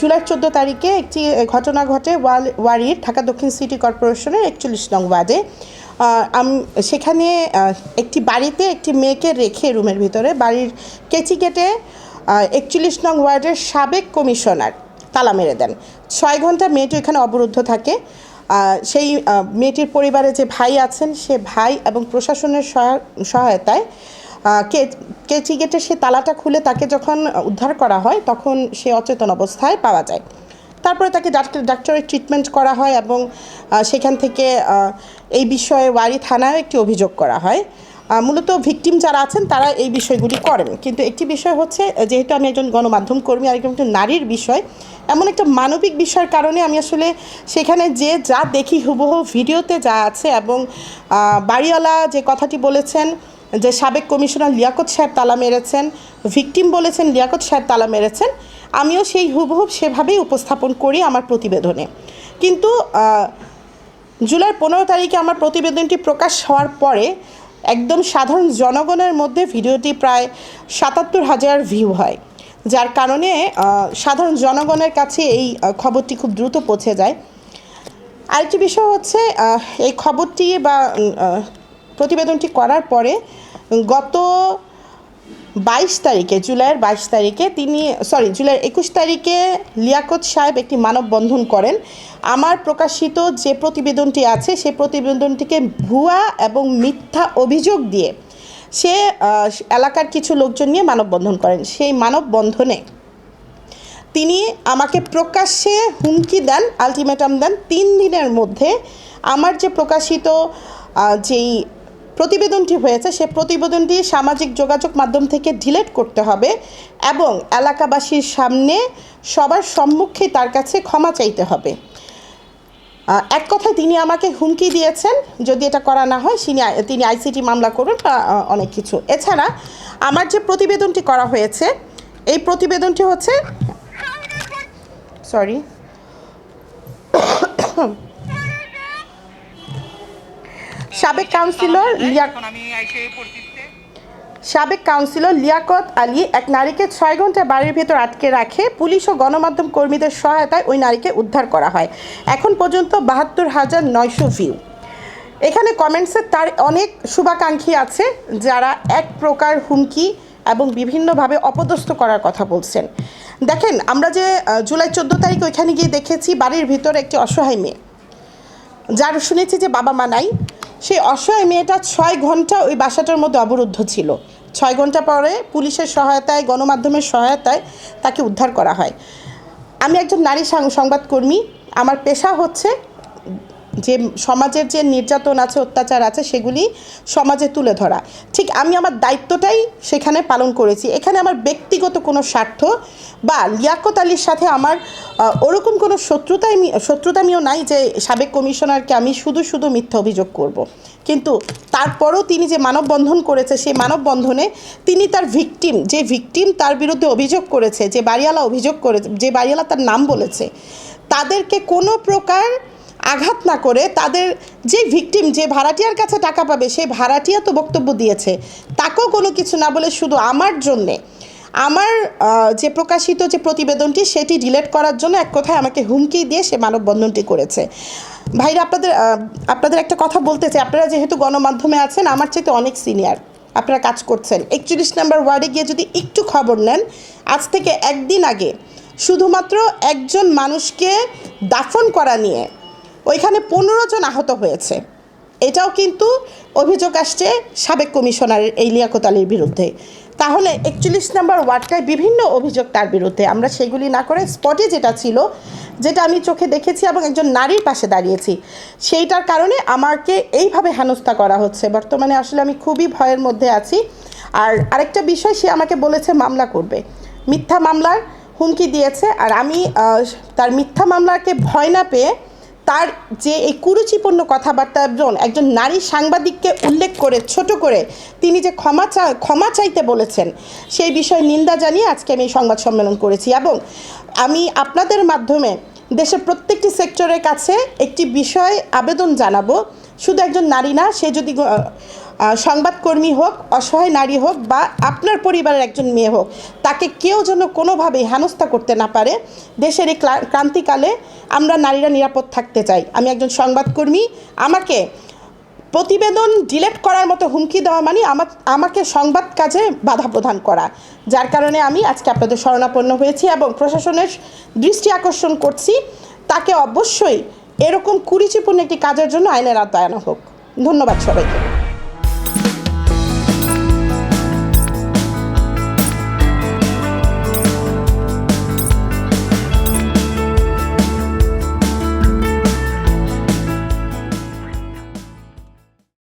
জুলাই চোদ্দ তারিখে একটি ঘটনা ঘটে ওয়াল- ওয়ারির, ঢাকা দক্ষিণ সিটি কর্পোরেশনের একচল্লিশ নং ওয়ার্ডে। সেখানে একটি বাড়িতে একটি মেয়েকে রেখে রুমের ভিতরে, বাড়ির কেচি কেটে একচল্লিশ নং ওয়ার্ডের সাবেক কমিশনার তালা মেরে দেন। ছয় ঘণ্টা মেয়েটি এখানে অবরুদ্ধ থাকে। সেই মেয়েটির পরিবারে যে ভাই আছেন, সে ভাই এবং প্রশাসনের সহায়- সহায়তায় কেচি গেটে সে তালাটা খুলে তাকে যখন উদ্ধার করা হয়, তখন সে অচেতন অবস্থায় পাওয়া যায়। তারপরে তাকে ডাক্তার, ডাক্তারের ট্রিটমেন্ট করা হয় এবং সেখান থেকে এই বিষয়ে ওয়ারি থানায় একটি অভিযোগ করা হয়। মূলত ভিকটিম যারা আছেন, তারা এই বিষয়গুলি করেন। কিন্তু একটি বিষয় হচ্ছে, যেহেতু আমি একজন গণমাধ্যম কর্মী আর একজন নারীর বিষয়, এমন একটা মানবিক বিষয়ের কারণে আমি আসলে সেখানে যে যা দেখি, হুবহু ভিডিওতে যা আছে এবং বাড়িওয়ালা যে কথাটি বলেছেন যে সাবেক কমিশনার লিয়াকত সাহেব তালা মেরেছেন, ভিকটিম বলেছেন লিয়াকত সাহেব তালা মেরেছেন, আমিও সেই হুবহুব সেভাবেই উপস্থাপন করি আমার প্রতিবেদনে। কিন্তু জুলাই পনেরো তারিখে আমার প্রতিবেদনটি প্রকাশ হওয়ার পরে একদম সাধারণ জনগণের মধ্যে ভিডিওটি প্রায় সাতাত্তর হাজার ভিউ হয়, যার কারণে সাধারণ জনগণের কাছে এই খবরটি খুব দ্রুত পৌঁছে যায়। আরেকটি বিষয় হচ্ছে এই খবরটি বা প্রতিবেদনটি করার পরে গত বাইশ তারিখে, জুলাইয়ের বাইশ তারিখে তিনি সরি জুলাইয়ের একুশ তারিখে লিয়াকত সাহেব একটি মানববন্ধন করেন। আমার প্রকাশিত যে প্রতিবেদনটি আছে, সেই প্রতিবেদনটিকে ভুয়া এবং মিথ্যা অভিযোগ দিয়ে সে এলাকার কিছু লোকজন নিয়ে মানববন্ধন করেন। সেই মানববন্ধনে তিনি আমাকে প্রকাশ্যে হুমকি দেন, আলটিমেটাম দেন, তিন দিনের মধ্যে আমার যে প্রকাশিত যেই প্রতিবেদনটি হয়েছে, সে প্রতিবেদনটি সামাজিক যোগাযোগ মাধ্যম থেকে ডিলেট করতে হবে এবং এলাকাবাসীর সামনে সবার সম্মুখে তার কাছে ক্ষমা চাইতে হবে। এক কথায় তিনি আমাকে হুমকি দিয়েছেন, যদি এটা করা না হয় তিনি আইসিটি মামলা করুন বা অনেক কিছু। এছাড়া আমার যে প্রতিবেদনটি করা হয়েছে, এই প্রতিবেদনটি হচ্ছে সরি সাবেক কাউন্সিলর লিয়াক সাবেক কাউন্সিলর লিয়াকত আলী এক নারীকে ছয় ঘণ্টা বাড়ির ভেতর আটকে রাখে। পুলিশ ও গণমাধ্যম কর্মীদের সহায়তায় ওই নারীকে উদ্ধার করা হয়। এখন পর্যন্ত বাহাত্তর হাজার নয়শো ভিউ এখানে কমেন্টসে তার অনেক শুভাকাঙ্ক্ষী আছে যারা এক প্রকার হুমকি এবং বিভিন্নভাবে অপদস্থ করার কথা বলছেন। দেখেন আমরা যে জুলাই চোদ্দ তারিখ ওইখানে গিয়ে দেখেছি বাড়ির ভিতরে একটি অসহায় মেয়ে। যার শুনেছি যে বাবা মা নাই। সেই অসহায় মেয়েটা ছয় ঘণ্টা ওই বাসাটার মধ্যে অবরুদ্ধ ছিল। ছয় ঘণ্টা পরে পুলিশের সহায়তায়, গণমাধ্যমের সহায়তায় তাকে উদ্ধার করা হয়। আমি একজন নারী সংবাদকর্মী। আমার পেশা হচ্ছে যে সমাজের যে নির্যাতন আছে, অত্যাচার আছে, সেগুলি সমাজে তুলে ধরা ঠিক আমি আমার দায়িত্বটাই সেখানে পালন করেছি এখানে আমার ব্যক্তিগত কোনো স্বার্থ বা লিয়াকত আলীর সাথে আমার ওরকম কোনো শত্রুতাই শত্রুতামিও নাই যে সাবেক কমিশনারকে আমি শুধু শুধু মিথ্যা অভিযোগ করব। কিন্তু তারপরও তিনি যে মানববন্ধন করেছে, সেই মানববন্ধনে তিনি তার ভিকটিম, যে ভিকটিম তার বিরুদ্ধে অভিযোগ করেছে, যে বাড়িওয়ালা অভিযোগ করেছে, যে বাড়িওয়ালা তার নাম বলেছে, তাদেরকে কোনো প্রকার আঘাত না করে তাদের যে ভিকটিম যে ভাড়াটিয়ার কাছে টাকা পাবে, সেই ভাড়াটিয়া তো বক্তব্য দিয়েছে। তাকেও কোনো কিছু না বলে শুধু আমার জন্যে, আমার যে প্রকাশিত যে প্রতিবেদনটি, সেটি ডিলেট করার জন্য এক কথায় আমাকে হুমকি দিয়ে সে মানববন্ধনটি করেছে। ভাইরা, আপনাদের আপনাদের একটা কথা বলতে চাই। আপনারা যেহেতু গণমাধ্যমে আছেন, আমার চাইতে অনেক সিনিয়র আপনারা কাজ করছেন। একচল্লিশ নাম্বার ওয়ার্ডে গিয়ে যদি একটু খবর নেন, আজ থেকে একদিন আগে শুধুমাত্র একজন মানুষকে দাফন করা নিয়ে ওইখানে পনেরো জন আহত হয়েছে। এটাও কিন্তু অভিযোগ আসছে সাবেক কমিশনারের এই লিয়াকত আলীর বিরুদ্ধে। তাহলে একচল্লিশ নম্বর ওয়ার্ডটায় বিভিন্ন অভিযোগ তার বিরুদ্ধে। আমরা সেগুলি না করে স্পটে যেটা ছিল, যেটা আমি চোখে দেখেছি এবং একজন নারীর পাশে দাঁড়িয়েছি, সেইটার কারণে আমাকে এইভাবে হেনস্থা করা হচ্ছে। বর্তমানে আসলে আমি খুবই ভয়ের মধ্যে আছি। আর আরেকটা বিষয়, সে আমাকে বলেছে মামলা করবে। মিথ্যা মামলার হুমকি দিয়েছে। আর আমি তার মিথ্যা মামলাকে ভয় না পেয়ে তার যে এই কুরুচিপূর্ণ কথাবার্তা একজন একজন নারী সাংবাদিককে উল্লেখ করে, ছোট করে তিনি যে ক্ষমা চা, ক্ষমা চাইতে বলেছেন, সেই বিষয়ে নিন্দা জানিয়ে আজকে আমি এই সংবাদ সম্মেলন করেছি এবং আমি আপনাদের মাধ্যমে দেশের প্রত্যেকটি সেক্টরের কাছে একটি বিষয় আবেদন জানাব। শুধু একজন নারী না, সে যদি সংবাদকর্মী হোক, অসহায় নারী হোক বা আপনার পরিবারের একজন মেয়ে হোক, তাকে কেউ যেন কোনোভাবেই হেনস্থা করতে না পারে। দেশের এই ক্লা- ক্রান্তিকালে আমরা নারীরা নিরাপদ থাকতে চাই। আমি একজন সংবাদকর্মী, আমাকে প্রতিবেদন ডিলেট করার মতো হুমকি দেওয়া মানে আমার, আমাকে সংবাদ কাজে বাধা প্রদান করা। যার কারণে আমি আজকে আপনাদের শরণাপন্ন হয়েছি এবং প্রশাসনের দৃষ্টি আকর্ষণ করছি। তাকে অবশ্যই এরকম কুরুচিপূর্ণ একটি কাজের জন্য আইনের আওতায় আনা হোক। ধন্যবাদ সবাইকে।